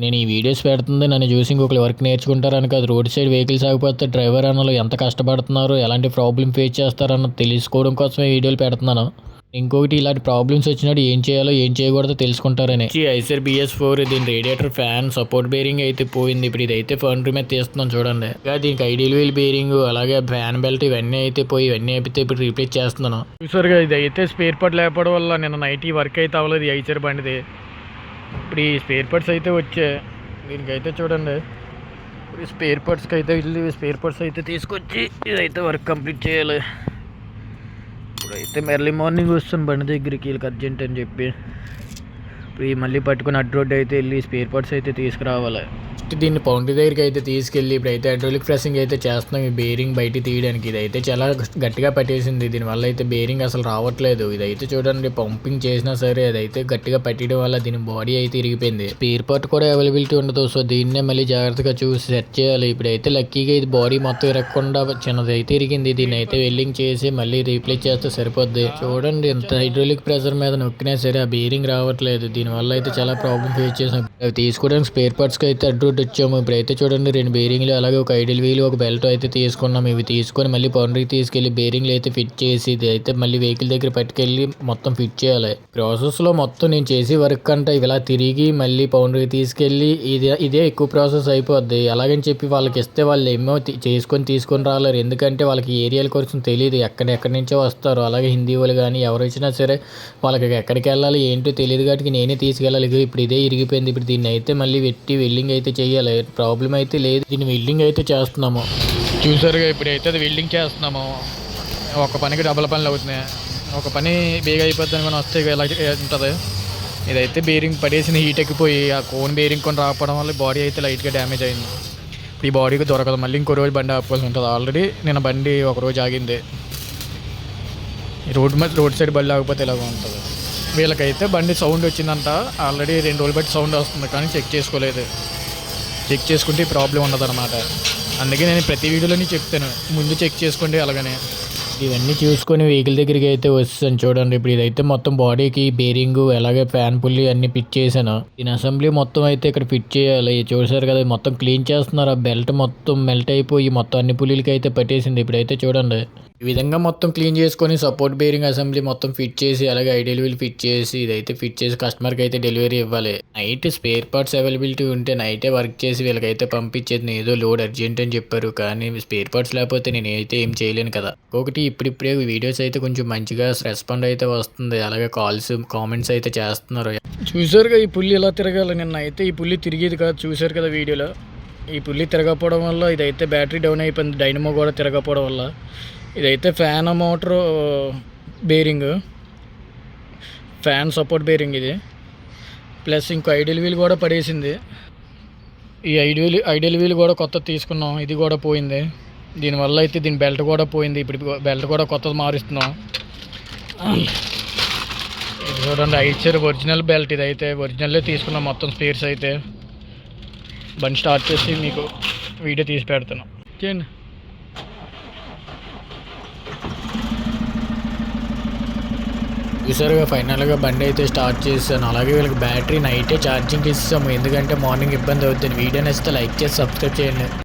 నేను ఈ వీడియోస్ పెడుతుంది నన్ను చూసి ఇంకొకరు వర్క్ నేర్చుకుంటారని కాదు. రోడ్ సైడ్ వెహికల్స్ ఆగిపోతే డ్రైవర్ అన్నలు ఎంత కష్టపడుతున్నారు ఎలాంటి ప్రాబ్లం ఫేస్ చేస్తారన్న తెలుసుకోవడం కోసమే వీడియోలు పెడుతున్నాను. ఇంకొకటి ఇలాంటి ప్రాబ్లమ్స్ వచ్చినప్పుడు ఏం చేయాలో ఏం చేయకూడదో తెలుసుకుంటారని. ఐసర్ బిఎస్ ఫోర్ దీని రేడియేటర్ ఫ్యాన్ సపోర్ట్ బేరింగ్ అయితే పోయింది. ఇప్పుడు ఇదైతే ఫౌండరీ మీద తీస్తున్నాం చూడండి. ఇంకా దీనికి ఐడియల్ వీల్ బేరింగ్ అలాగే ఫ్యాన్ బెల్ట్ ఇవన్నీ అయితే పోయి ఇవన్నీ అయితే ఇప్పుడు రీప్లేస్ చేస్తున్నాను. చూసారుగా ఇది అయితే స్పేర్ పార్ట్ లేకపోవడం వల్ల నిన్న నైట్ ఈ వర్క్ అయితే అవ్వలేదు ఈ ఐచర్ బండిది. ఇప్పుడు ఈ స్పేర్ పార్ట్స్ అయితే వచ్చాయి దీనికైతే చూడండి. ఇప్పుడు స్పేర్ పార్ట్స్కి అయితే వెళ్ళి స్పేర్ పార్ట్స్ అయితే తీసుకొచ్చి ఇదైతే వర్క్ కంప్లీట్ చేయాలి. ఇప్పుడైతే ఎర్లీ మార్నింగ్ వస్తాను బండి దగ్గరికి వీళ్ళకి అర్జెంట్ అని చెప్పి. ఇప్పుడు ఈ మళ్ళీ పట్టుకుని అడ్డు అయితే వెళ్ళి స్పేర్ పార్ట్స్ అయితే తీసుకురావాలి. దీన్ని పౌండ్రీ దగ్గరికి అయితే తీసుకెళ్ళి ఇప్పుడైతే హైడ్రోలిక్ ప్రెసింగ్ అయితే చేస్తున్నాం. ఈ బేరింగ్ బయట తీయడానికి ఇదైతే చాలా గట్టిగా పట్టేసింది. దీనివల్ల అయితే బేరింగ్ అసలు రావట్లేదు. ఇదైతే చూడండి పంపింగ్ చేసినా సరే అదైతే గట్టిగా పట్టడం వల్ల దీని బాడీ అయితే ఇరిగిపోయింది. స్పేర్ పార్ట్ కూడా అవైలబిలిటీ ఉండదు. సో దీన్నే మళ్ళీ జాగ్రత్తగా చూసి సెట్ చేయాలి. ఇప్పుడైతే లక్కీగా ఇది బాడీ మొత్తం ఇరగకుండా చిన్నది అయితే ఇరిగింది. దీన్ని అయితే వెల్డింగ్ చేసి మళ్ళీ రీప్లేస్ చేస్తే సరిపోద్ది. చూడండి ఎంత హైడ్రోలిక్ ప్రెషర్ మీద నొక్కినా సరే ఆ బేరింగ్ రావట్లేదు. దీనివల్ల అయితే చాలా ప్రాబ్లం ఫేస్ చేసాం. అవి తీసుకోవడానికి స్పేర్ పార్ట్స్కి అయితే అడ్డు తెచ్చాము. ఇప్పుడైతే చూడండి రెండు బేరింగ్లు అలాగే ఒక ఐడిల్ వీల్ ఒక బెల్ట్ అయితే తీసుకున్నాం ఇవి తీసుకొని మళ్ళీ పౌండరీకి తీసుకెళ్ళి బేరింగ్లు అయితే ఫిట్ చేసి ఇది అయితే మళ్ళీ వెహికల్ దగ్గర పట్టుకెళ్ళి మొత్తం ఫిట్ చేయాలి. ప్రాసెస్లో మొత్తం నేను చేసే వర్క్ అంటే ఇలా తిరిగి మళ్ళీ పౌండరీకి తీసుకెళ్ళి ఇది ఇదే ఎక్కువ ప్రాసెస్ అయిపోద్ది. అలాగని చెప్పి వాళ్ళకి ఇస్తే వాళ్ళు ఏమో చేసుకొని తీసుకొని రాలేరు. ఎందుకంటే వాళ్ళకి ఏరియాల కోసం తెలియదు ఎక్కడెక్కడి నుంచో వస్తారు. అలాగే హిందీ వాళ్ళు కానీ ఎవరు వచ్చినా సరే వాళ్ళకి ఎక్కడికి వెళ్ళాలి ఏంటో తెలియదు కాబట్టి నేనే తీసుకెళ్ళాలి. ఇప్పుడు ఇదే ఇరిగిపోయింది. ఇప్పుడు దీన్ని అయితే మళ్ళీ పెట్టి వెల్డింగ్ అయితే చేయాలి. ప్రాబ్లం అయితే లేదు. దీన్ని వెల్డింగ్ అయితే చేస్తున్నాము. చూసారుగా ఇప్పుడైతే అది వెల్డింగ్ చేస్తున్నాము. ఒక పనికి డబల్ పనులు అవుతున్నాయి. ఒక పని బేగ అయిపోతుంది మనం వస్తే ఇక ఇలా ఉంటుంది? ఇదైతే బేరింగ్ పడేసిన హీట్ ఎక్కిపోయి ఆ కోన్ బేరింగ్ కొని రాకపోవడం వల్ల బాడీ అయితే లైట్గా డ్యామేజ్ అయింది. ఇప్పుడు ఈ బాడీకి దొరకదు. మళ్ళీ ఇంకో రోజు బండి ఆపుకోవాల్సి ఉంటుంది. ఆల్రెడీ నేను బండి ఒక రోజు ఆగింది. రోడ్ మీద రోడ్ సైడ్ బండి ఆగిపోతే ఇలాగ ఉంటుంది. వీళ్ళకైతే బండి సౌండ్ వచ్చిందంట. ఆల్రెడీ రెండు రోజులు బట్టి సౌండ్ వస్తుంది. కానీ చెక్ చేసుకోలేదు. చెక్ చేసుకుంటే ప్రాబ్లం ఉండదన్నమాట. అందుకే నేను ప్రతి వీడియోలోని చెప్తాను. ముందు చెక్ చేసుకోండి అలాగనే. ఇవన్నీ చూసుకొని వెహికల్ దగ్గరికి అయితే వస్తాను చూడండి. ఇప్పుడు ఇదైతే మొత్తం బాడీకి బేరింగ్ అలాగే ఫ్యాన్ పుల్లి అన్ని ఫిట్ చేశాను. దీని అసెంబ్లీ మొత్తం అయితే ఇక్కడ ఫిట్ చేయాలి. చూసారు కదా మొత్తం క్లీన్ చేస్తున్నారు. ఆ బెల్ట్ మొత్తం మెల్ట్ అయిపోయి మొత్తం అన్ని పుల్లీలకి అయితే పట్టేసింది. ఇప్పుడైతే చూడండి. ఈ విధంగా మొత్తం క్లీన్ చేసుకొని సపోర్ట్ బేరింగ్ అసెంబ్లీ మొత్తం ఫిట్ చేసి అలాగే ఐడియల్ వీల్ ఫిట్ చేసి ఇదైతే ఫిట్ చేసి కస్టమర్కి అయితే డెలివరీ ఇవ్వాలి. నైట్ స్పేర్ పార్ట్స్ అవైలబిలిటీ ఉంటే నైటే వర్క్ చేసి వీళ్ళకైతే పంపించేది ఏదో లోడ్ అర్జెంట్ అని చెప్పారు. కానీ స్పేర్ పార్ట్స్ లేకపోతే నేనైతే ఏం చేయలేను కదా. ఒకటి ఇప్పుడిప్పుడే వీడియోస్ అయితే కొంచెం మంచిగా రెస్పాండ్ అయితే వస్తుంది. అలాగే కాల్స్ కామెంట్స్ అయితే చేస్తున్నారు. చూసారుగా ఈ పుల్లి ఎలా తిరగాలి? నిన్న అయితే ఈ పుల్లి తిరిగేది కాదు. చూసారు కదా వీడియోలో? ఈ పుల్లి తిరగకపోవడం వల్ల ఇదైతే బ్యాటరీ డౌన్ అయిపోయింది. డైనమో కూడా తిరగకపోవడం వల్ల. ఇదైతే fan motor bearing. Fan support bearing ఇది. ప్లస్ ఇంకో ఐడియల్ వీల్ కూడా పడేసింది. ఈ ఐడియల్ ఐడియల్ వీల్ కూడా కొత్త తీసుకున్నాం. ఇది కూడా పోయింది. దీనివల్ల అయితే దీని బెల్ట్ కూడా పోయింది. ఇప్పుడు బెల్ట్ కూడా కొత్తది మారుస్తున్నాం. ఇది చూడండి ఐచర్ ఒరిజినల్ బెల్ట్ ఇది అయితే ఒరిజినల్లే తీసుకున్నాం మొత్తం స్పేర్స్ అయితే. బండి స్టార్ట్ చేసి మీకు వీడియో తీసి పెడుతున్నాం. చేయండి. చూసారుగా ఫైనల్గా బండి అయితే స్టార్ట్ చేశాను. అలాగే వీళ్ళకి బ్యాటరీ నైటే ఛార్జింగ్ ఇస్తాము. ఎందుకంటే మార్నింగ్ ఇబ్బంది అవుతుంది. వీడియో నచ్చితే లైక్ చేసి సబ్స్క్రైబ్ చేయండి.